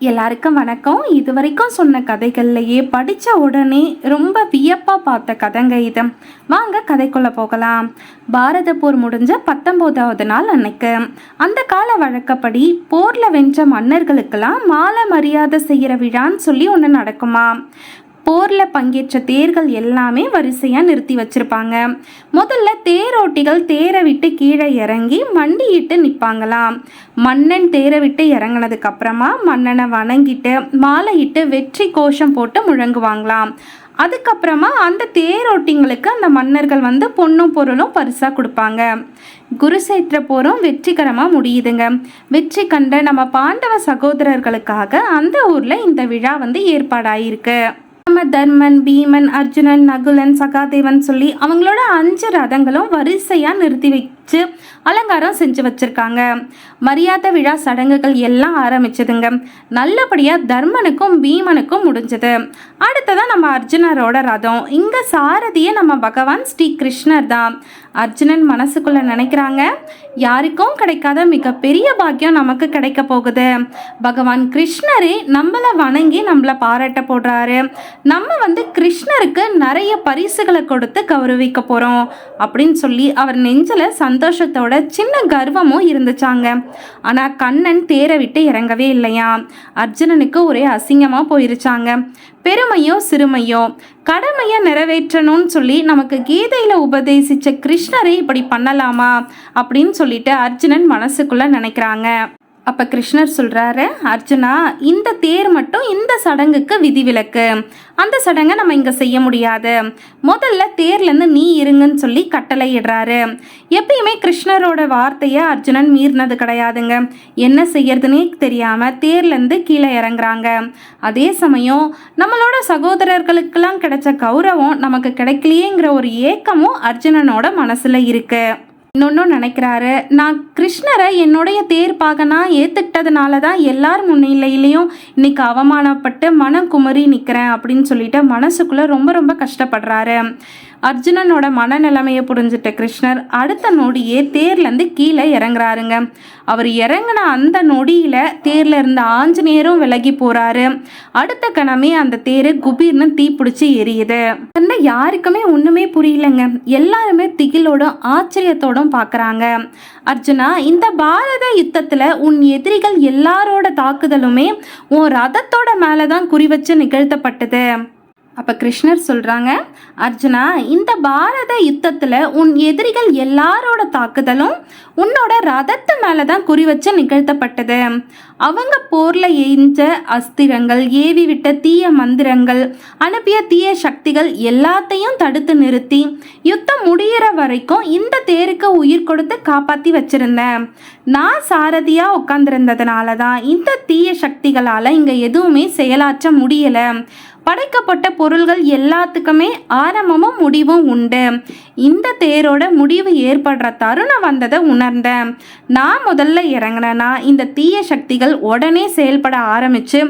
எல்லாருக்கும் வணக்கம். இது வரைக்கும் சொன்ன கதைகள்லையே படித்த உடனே ரொம்ப வியப்பாக பார்த்த கதைங்க இது. வாங்க கதைக்குள்ளே போகலாம். பாரத போர் முடிஞ்ச பத்தொம்போதாவது நாள் அன்னைக்கு. அந்த கால வழக்கப்படி போரில் வென்ற மன்னர்களுக்கெல்லாம் மாலை மரியாதை செய்கிற விழான்னு சொல்லி ஒன்று நடக்குமா போரில் பங்கேற்ற தேர்கள் எல்லாமே வரிசையாக நிறுத்தி வச்சுருப்பாங்க. முதல்ல தேரோட்டிகள் தேரை விட்டு கீழே இறங்கி மண்டியிட்டு நிற்பாங்களாம் மன்னன் தேரை விட்டு இறங்கினதுக்கு அப்புறமா மன்னனை வணங்கிட்டு மாலையிட்டு வெற்றி கோஷம் போட்டு முழங்குவாங்களாம். அதுக்கப்புறமா அந்த தேரோட்டிங்களுக்கு அந்த மன்னர்கள் வந்து பொண்ணும் பொருளும் பரிசாக கொடுப்பாங்க. குருசேத்திர போரும் வெற்றிகரமாக முடியுதுங்க. வெற்றி கண்ட நம்ம பாண்டவ சகோதரர்களுக்காக அந்த ஊரில் இந்த விழா வந்து ஏற்பாடாயிருக்கு. நம்ம தர்மன் பீமன் அர்ஜுனன் நகுலன் சகாதேவன் சொல்லி அவங்களோட அஞ்சு ரதங்களும் வரிசையாக நிறுத்தி வச்சு அலங்காரம் செஞ்சு வச்சிருக்காங்க. மரியாதை விழா சடங்குகள் எல்லாம் ஆரம்பிச்சதுங்க. நல்லபடியாக தர்மனுக்கும் பீமனுக்கும் முடிஞ்சது. அடுத்ததான் நம்ம அர்ஜுனரோட ரதம். இங்கே சாரதியே நம்ம பகவான் ஸ்ரீ கிருஷ்ணர் தான். அர்ஜுனன் மனசுக்குள்ள நினைக்கிறாங்க யாருக்கும் கிடைக்காத மிகப்பெரிய பாக்கியம் நமக்கு கிடைக்க போகுது. பகவான் கிருஷ்ணரே நம்மளை வணங்கி நம்மளை பாராட்ட போடுறாரு. நம்ம வந்து கிருஷ்ணருக்கு நிறைய பரிசுகளை கொடுத்து கௌரவிக்க போகிறோம் அப்படின்னு சொல்லி அவர் நெஞ்சில் சந்தோஷத்தோட சின்ன கர்வமும் இருந்துச்சாங்க. ஆனால் கண்ணன் தேரை விட்டு இறங்கவே இல்லையா? அர்ஜுனனுக்கு ஒரே அசிங்கமாக போயிருச்சாங்க. பெருமையோ சிறுமையோ? கடமையை நிறைவேற்றணும்னு சொல்லி நமக்கு கீதையில் உபதேசித்த கிருஷ்ணரை இப்படி பண்ணலாமா? அப்படின்னு சொல்லிட்டு அர்ஜுனன் மனசுக்குள்ளே நினைக்கிறாங்க. அப்போ கிருஷ்ணர் சொல்கிறாரு அர்ஜுனா இந்த தேர் மட்டும் இந்த சடங்குக்கு விதிவிலக்கு. அந்த சடங்கை நம்ம இங்கே செய்ய முடியாது. முதல்ல தேர்லேருந்து நீ இருங்கன்னு சொல்லி கட்டளையிடுறாரு. எப்பயுமே கிருஷ்ணரோட வார்த்தையை அர்ஜுனன் மீறினது கிடையாதுங்க. என்ன செய்யறதுனே தெரியாமல் தேர்லேருந்து கீழே இறங்குறாங்க. அதே சமயம் நம்மளோட சகோதரர்களுக்கெல்லாம் கிடைச்ச கௌரவம் நமக்கு கிடைக்கலையேங்கிற ஒரு ஏக்கமும் அர்ஜுனனோட மனசில் இருக்குது இன்னொன்னும் நினைக்கிறாரு. நான் கிருஷ்ணரை என்னுடைய தேர்ப்பாகனா ஏற்றுக்கிட்டதுனால தான் எல்லார் முன்னிலையிலையும் இன்னைக்கு அவமானப்பட்டு மனம் குமரி நிற்கிறேன் அப்படின்னு சொல்லிட்டு மனசுக்குள்ளே ரொம்ப ரொம்ப கஷ்டப்படுறாரு. அர்ஜுனனோட மனநிலைமையை புரிஞ்சிட்ட கிருஷ்ணர் அடுத்த நொடியே தேர்லேருந்து கீழே இறங்குறாருங்க. அவர் இறங்கின அந்த நொடியில் தேரில் இருந்த ஆஞ்சநேயரும் விலகி போகிறாரு அடுத்த கணமே அந்த தேர் குபீர்னு தீப்பிடிச்சு எரியுது. அந்த யாருக்குமே ஒன்றுமே புரியலங்க. எல்லாருமே திகிலோடும் ஆச்சரியத்தோடும் பார்க்குறாங்க அர்ஜுனா இந்த பாரத யுத்தத்தில் உன் எதிரிகள் எல்லாரோட தாக்குதலுமே உன் ரதத்தோட மேலே தான் குறி வச்சு நிகழ்த்தப்பட்டது. அப்போ கிருஷ்ணர் சொல்கிறாங்க அர்ஜுனா இந்த பாரத யுத்தத்தில் உன் எதிரிகள் எல்லாரோட தாக்குதலும் உன்னோட ரதத்து மேலே தான் குறி வச்சு நிகழ்த்தப்பட்டது. அவங்க போரில் எய்ஞ்ச அஸ்திரங்கள் ஏவி விட்ட தீய மந்திரங்கள் அனுப்பிய தீய சக்திகள் எல்லாத்தையும் தடுத்து நிறுத்தி யுத்தம் முடிகிற வரைக்கும் இந்த தேருக்கு உயிர் கொடுத்து காப்பாற்றி வச்சுருந்தேன். நான் சாரதியாக உட்காந்துருந்ததுனால தான் இந்த தீய சக்திகளால் இங்கே எதுவுமே செயலாற்ற முடியலை. படைக்கப்பட்ட பொருள்கள் எல்லாத்துக்குமே ஆரம்பமும் முடிவும் உண்டு. இந்த தேரோட முடிவு ஏற்படுற தருணம் வந்ததை உணர்ந்தேன். நான் முதல்ல இறங்கினேன்னா இந்த தீய சக்திகள் உடனே செயல்பட ஆரம்பிச்சு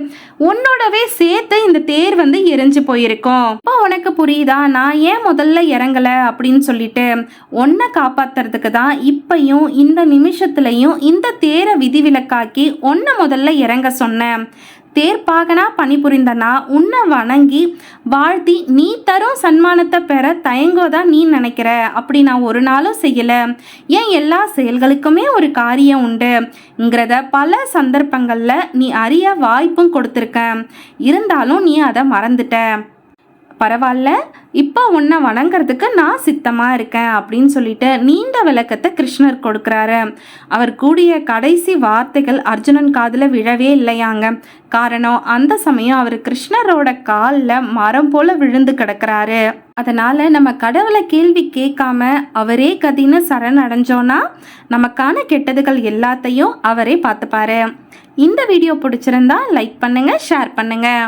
உன்னோடவே சேர்த்து இந்த தேர் வந்து எரிஞ்சு போயிருக்கும். இப்போ உனக்கு புரியுதா? நான் ஏன் முதல்ல இறங்கலை அப்படின்னு சொல்லிட்டு உன்னை காப்பாத்துறதுக்கு தான் இப்பையும் இந்த நிமிஷத்துலையும் இந்த தேரை விதிவிலக்காக்கி ஒன்றை முதல்ல இறங்க சொன்னேன். தேர்ப்பாகனா பணிபுரிந்தனா? உன்னை வணங்கி வாழ்த்தி நீ தரும் சன்மானத்தை பெற தயங்கோதான் நீ நினைக்கிற? அப்படி நான் ஒரு நாளும் செய்யலை. ஏன் எல்லா செயல்களுக்குமே ஒரு காரியம் உண்டுங்கிறத பல சந்தர்ப்பங்களில் நீ அறிய வாய்ப்பும் கொடுத்துருக்க. இருந்தாலும் நீ அதை மறந்துட்ட. பரவாயில்ல இப்போ உன்னை வணங்குறதுக்கு நான் சித்தமாக இருக்கேன் அப்படின்னு சொல்லிட்டு நீண்ட விளக்கத்தை கிருஷ்ணர் கொடுக்குறாரு. அவர் கூடிய கடைசி வார்த்தைகள் அர்ஜுனன் காதில் விழவே இல்லையாங்க. காரணம் அந்த சமயம் அவர் கிருஷ்ணரோட காலில் மரம் போல விழுந்து கிடக்கிறாரு. அதனால் நம்ம கடவுளை கேள்வி கேட்காம அவரே கதின்னு சரண் அடைஞ்சோன்னா நமக்கான கெட்டதுகள் எல்லாத்தையும் அவரே பார்த்துப்பாரு. இந்த வீடியோ பிடிச்சிருந்தா லைக் பண்ணுங்கள் ஷேர் பண்ணுங்கள்